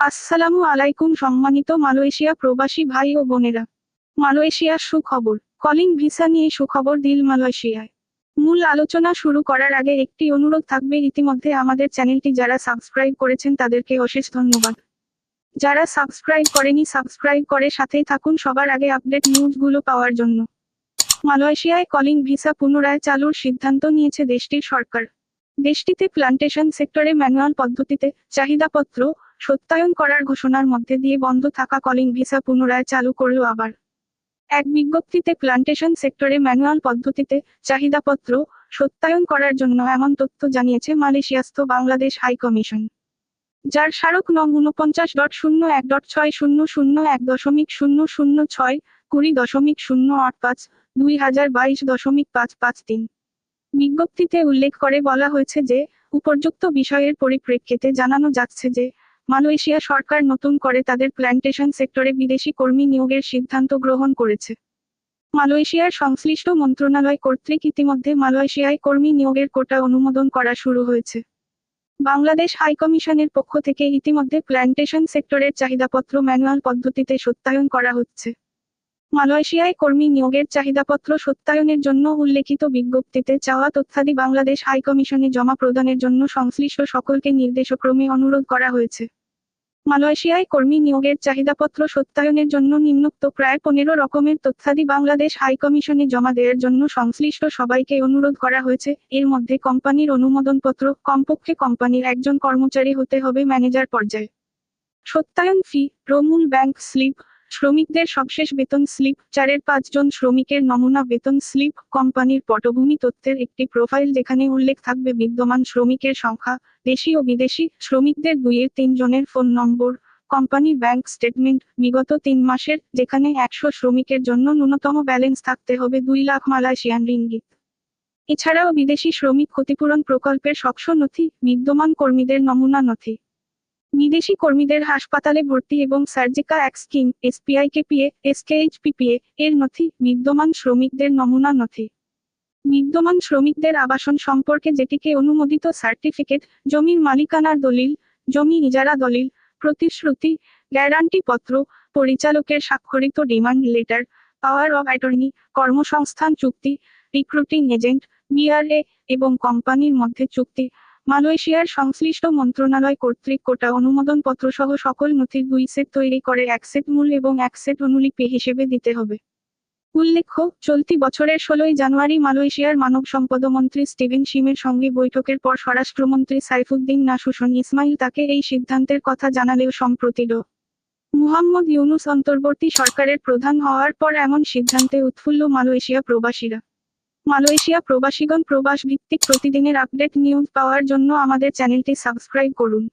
আসসালামু আলাইকুম সম্মানিত মালয়েশিয়া প্রবাসী ভাই ও বোনেরা। মালয়েশিয়ার সুখবর। কলিং ভিসা নিয়ে সুখবর দিল মালয়েশিয়ায়। মূল আলোচনা শুরু করার আগে একটি অনুরোধ থাকবে ইতিমধ্যে আমাদের চ্যানেলটি যারা সাবস্ক্রাইব করেছেন তাদেরকে অশেষ ধন্যবাদ। যারা সাবস্ক্রাইব করেনি সাবস্ক্রাইব করে সাথেই থাকুন সবার আগে আপডেট নিউজগুলো পাওয়ার জন্য। মালয়েশিয়ায় কলিং ভিসা পুনরায় চালুর সিদ্ধান্ত নিয়েছে দেশটির সরকার। দেশটিতে প্লান্টেশন সেক্টরে ম্যানুয়াল পদ্ধতিতে চাহিদাপত্র সত্যায়ন করার ঘোষণার মধ্যে দিয়ে বন্ধ থাকা কলিং ভিসা পুনরায় চালু করল আবার। এক বিজ্ঞপ্তিতে প্লান্টেশন সেক্টরে ম্যানুয়াল পদ্ধতিতে চাহিদাপত্র সত্যায়ন করার জন্য এমন তথ্য জানিয়েছে মালয়েশিয়াস্থ বাংলাদেশ হাই কমিশন। যার স্মারক নং উনপঞ্চাশ ডট শূন্য এক ডট ছয় শূন্য শূন্য এক দশমিক শূন্য শূন্য ছয় কুড়ি দশমিক শূন্য আট পাঁচ দুই হাজার বাইশ দশমিক পাঁচ পাঁচ তিন। বিজ্ঞপ্তিতে উল্লেখ করে বলা হয়েছে যে উপর্যুক্ত বিষয়ের পরিপ্রেক্ষিতে জানানো যাচ্ছে যে মালয়েশিয়া সরকার নতুন করে তাদের প্ল্যান্টেশন সেক্টরে বিদেশি কর্মী নিয়োগের সিদ্ধান্ত গ্রহণ করেছে। মালয়েশিয়ার সংশ্লিষ্ট মন্ত্রণালয় কর্তৃক ইতিমধ্যে মালয়েশিয়ায় কর্মী নিয়োগের কোটা অনুমোদন করা শুরু হয়েছে। বাংলাদেশ হাইকমিশনের পক্ষ থেকে ইতিমধ্যে প্ল্যান্টেশন সেক্টরের চাহিদাপত্র ম্যানুয়াল পদ্ধতিতে সত্যায়ন করা হচ্ছে। মালয়েশিয়ায় কর্মী নিয়োগের চাহিদাপত্র সত্যায়নের জন্য উল্লেখিত বিজ্ঞপ্তিতে চাওয়া তথ্যাদি বাংলাদেশ হাইকমিশনে জমা প্রদানের জন্য সংশ্লিষ্ট সকলকে নির্দেশক্রমে অনুরোধ করা হয়েছে। মালয়েশিয়ায় কর্মী নিয়োগের চাহিদাপত্র সত্যায়নের জন্য নিম্নোক্ত প্রায় পনেরো রকমের তথ্যাদি বাংলাদেশ হাইকমিশনে জমা দেওয়ার জন্য সংশ্লিষ্ট সবাইকে অনুরোধ করা হয়েছে। এর মধ্যে কোম্পানির অনুমোদনপত্র, কমপক্ষে কোম্পানির একজন কর্মচারী হতে হবে ম্যানেজার পর্যায়ে। সত্যায়ন ফি, প্রমূল ব্যাংক স্লিপ শ্রমিকদের সবশেষ বেতন স্লিপ, চারের পাঁচজন শ্রমিকের নমুনা বেতন স্লিপ, কোম্পানির পটভূমি তথ্যের একটি প্রোফাইল যেখানে উল্লেখ থাকবে বিদ্যমান শ্রমিকের সংখ্যা, দেশি ও বিদেশি শ্রমিকদের দুইয়ের তিন জনের ফোন নম্বর, কোম্পানির ব্যাংক স্টেটমেন্ট, বিগত তিন মাসের, যেখানে একশো শ্রমিকের জন্য ন্যূনতম ব্যালেন্স থাকতে হবে দুই লাখ মালয়েশিয়ান রিঙ্গিত। এছাড়াও বিদেশি শ্রমিক ক্ষতিপূরণ প্রকল্পের স্বচ্ছ নথি, বিদ্যমান কর্মীদের নমুনা নথি। বিদেশি কর্মীদের হাসপাতালে ভর্তি এবং সার্জিকা এক স্কিম এসপিআই কেপিএ এসকেএইচপিপিএ, এর নথি, বিদ্যমান শ্রমিকদের নমুনা নথি। বিদ্যমান শ্রমিকদের আবাসন সম্পর্কে যেটিকে অনুমোদিত সার্টিফিকেট, জমির মালিকানার দলিল, জমি ইজারা দলিল, প্রতিশ্রুতি, গ্যারান্টি পত্র, পরিচালকের স্বাক্ষরিত demand letter, power of attorney, কর্মসংস্থান চুক্তি, রিক্রুটিং এজেন্ট, বিআরএ এবং কোম্পানির মধ্যে চুক্তি। মালয়েশিয়ার সংশ্লিষ্ট মন্ত্রণালয় কর্তৃক কোটা অনুমোদন পত্রসহ সকল নথির দুই সেট তৈরি করে এক সেট মূল এবং এক সেট অনুলিপি হিসেবে দিতে হবে। উল্লেখ্য, চলতি বছরের ষোলোই জানুয়ারি মালয়েশিয়ার মানব সম্পদ মন্ত্রী স্টিভেন শিমের সঙ্গে বৈঠকের পর স্বরাষ্ট্রমন্ত্রী সাইফুদ্দিন নাসুসন ইসমাইল তাকে এই সিদ্ধান্তের কথা জানালেও সম্প্রতি ড। মুহাম্মদ ইউনুস অন্তর্বর্তী সরকারের প্রধান হওয়ার পর এমন সিদ্ধান্তে উৎফুল্ল মালয়েশিয়া প্রবাসীরা। মালয়েশিয়া প্রবাসীগণ প্রবাস ভিত্তিক প্রতিদিনের আপডেট নিউজ পাওয়ার জন্য আমাদের চ্যানেলটি সাবস্ক্রাইব করুন।